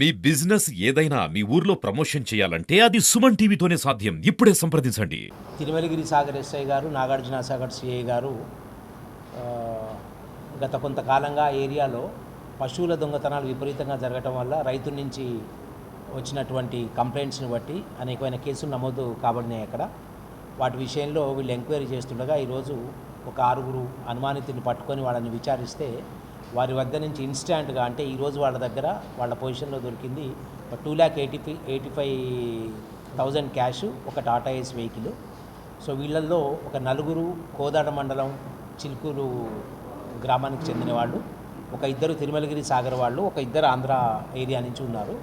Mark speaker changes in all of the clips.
Speaker 1: మీ business ఏదైనా మీ ఊర్లో promotion చేయాలంటే అది సుమన్ టీవీతోనే సాధ్యం. ఇప్పుడే సంప్రదించండి.
Speaker 2: తిరుమలగిరి సాగర్ ఎస్ఐ గారు నాగార్జున సాగర్ సిఐ గారు గత కొంతకాలంగా ఏరియాలో పశువుల దొంగతనాలు విపరీతంగా జరగటం వల్ల రైతుల నుంచి వచ్చినటువంటి కంప్లైంట్స్ని బట్టి అనేకమైన కేసులు నమోదు కాబడినాయి అక్కడ. వాటి విషయంలో వీళ్ళు ఎంక్వైరీ చేస్తుండగా ఈరోజు ఒక ఆరుగురు అనుమానితుని పట్టుకొని వాళ్ళని విచారిస్తే వారి వద్ద నుంచి ఇన్స్టాంట్గా అంటే ఈరోజు వాళ్ళ దగ్గర వాళ్ళ పొజిషన్లో దొరికింది ఒక two lakh eighty five eighty five thousand cash ఒక టాటా ఏస్ వెహికల్ సో వీళ్ళల్లో ఒక నలుగురు కోదాడ మండలం చిలుకూరు గ్రామానికి చెందిన వాళ్ళు ఒక ఇద్దరు తిరుమలగిరి సాగర్ వాళ్ళు ఒక ఇద్దరు ఆంధ్ర ఏరియా నుంచి ఉన్నారు.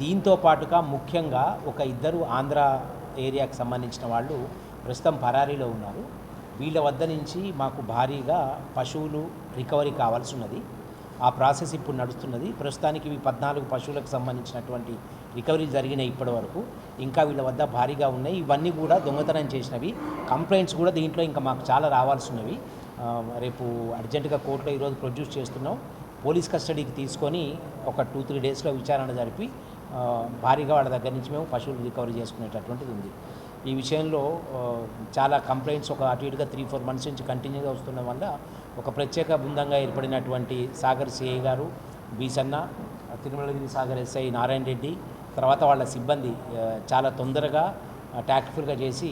Speaker 2: దీంతో పాటుగా ముఖ్యంగా ఒక ఇద్దరు ఆంధ్ర ఏరియాకి సంబంధించిన వాళ్ళు ప్రస్తుతం పరారీలో ఉన్నారు. వీళ్ళ వద్ద నుంచి మాకు భారీగా పశువులు రికవరీ కావాల్సి ఉన్నది. ఆ ప్రాసెస్ ఇప్పుడు నడుస్తున్నది. ప్రస్తుతానికి ఇవి పద్నాలుగు పశువులకు సంబంధించినటువంటి రికవరీ జరిగినాయి ఇప్పటి వరకు. ఇంకా వీళ్ళ వద్ద భారీగా ఉన్నాయి. ఇవన్నీ కూడా దొంగతనం చేసినవి. కంప్లైంట్స్ కూడా దీంట్లో ఇంకా మాకు చాలా రావాల్సి ఉన్నవి. రేపు అర్జెంటుగా కోర్టులో ఈరోజు ప్రొడ్యూస్ చేస్తున్నాం. పోలీస్ కస్టడీకి తీసుకొని ఒక టూ త్రీ డేస్లో విచారణ జరిపి భారీగా వాళ్ళ దగ్గర నుంచి మేము పశువులు రికవరీ చేసుకునేటటువంటిది ఉంది. ఈ విషయంలో చాలా కంప్లైంట్స్ ఒక అటు ఇటుగా త్రీ ఫోర్ మంత్స్ నుంచి కంటిన్యూగా వస్తుండడం వల్ల ఒక ప్రత్యేక బృందంగా ఏర్పడినటువంటి సాగర్ సిఐ గారు బీసన్న తిరుమలగిరి సాగర్ ఎస్ఐ నారాయణ రెడ్డి తర్వాత వాళ్ళ సిబ్బంది చాలా తొందరగా ట్యాక్ట్ఫుల్గా చేసి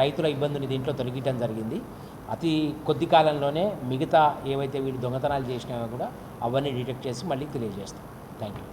Speaker 2: రైతుల ఇబ్బందిని దీంట్లో తొలగించడం జరిగింది. అతి కొద్ది కాలంలోనే మిగతా ఏవైతే వీళ్ళు దొంగతనాలు చేసినాయో కూడా అవన్నీ డిటెక్ట్ చేసి మళ్ళీ తెలియజేస్తాం. Thank you